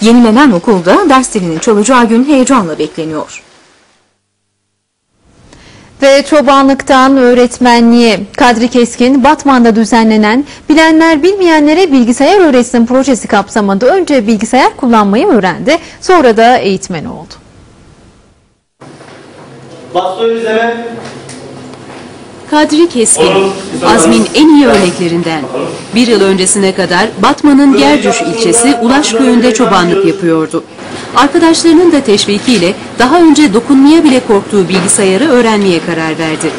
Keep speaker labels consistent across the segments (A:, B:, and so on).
A: Yenilenen okulda ders dilinin çalacağı gün heyecanla bekleniyor.
B: Ve çobanlıktan öğretmenliğe Kadri Keskin, Batman'da düzenlenen Bilenler Bilmeyenlere Bilgisayar Öğretsin projesi kapsamında önce bilgisayar kullanmayı öğrendi, sonra da eğitmen oldu.
C: Baston izleme.
D: Kadri Keskin, Azmin en iyi örneklerinden. Bir yıl öncesine kadar Batman'ın Gercüş ilçesi Ulaş köyünde çobanlık yapıyordu. Arkadaşlarının da teşvikiyle daha önce dokunmaya bile korktuğu bilgisayarı öğrenmeye karar verdi.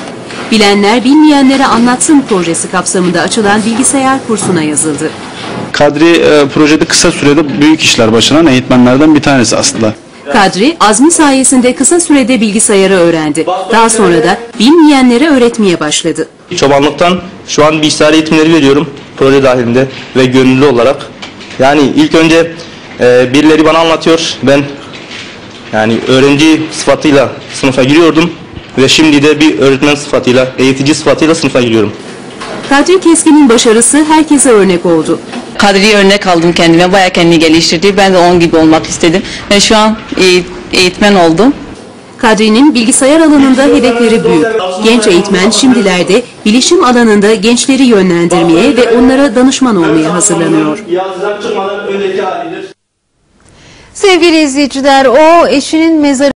D: Bilenler bilmeyenlere anlatsın projesi kapsamında açılan bilgisayar kursuna yazıldı.
E: Kadri e, projede kısa sürede büyük işler başlanan eğitmenlerden bir tanesi aslında.
D: Kadri, azmi sayesinde kısa sürede bilgisayarı öğrendi. Daha sonra da bilmeyenlere öğretmeye başladı.
C: Çobanlıktan şu an bilgisayar eğitimleri veriyorum proje dahilinde ve gönüllü olarak. Yani ilk önce e, birileri bana anlatıyor. Ben yani öğrenci sıfatıyla sınıfa giriyordum ve şimdi de bir öğretmen sıfatıyla, eğitici sıfatıyla sınıfa giriyorum.
D: Kadri Keskin'in başarısı herkese örnek oldu.
F: Kadri'yi örnek aldım kendime. Bayağı kendini geliştirdi. Ben de onun gibi olmak istedim. Ve şu an eğ- eğitmen oldum.
D: Kadri'nin bilgisayar alanında hedefleri büyük. Genç eğitmen şimdilerde bilişim alanında gençleri yönlendirmeye ve onlara danışman olmaya hazırlanıyor.
C: Yazılar çıkmadan önceki halidir.
B: Sevgili izleyiciler, o eşinin mezarı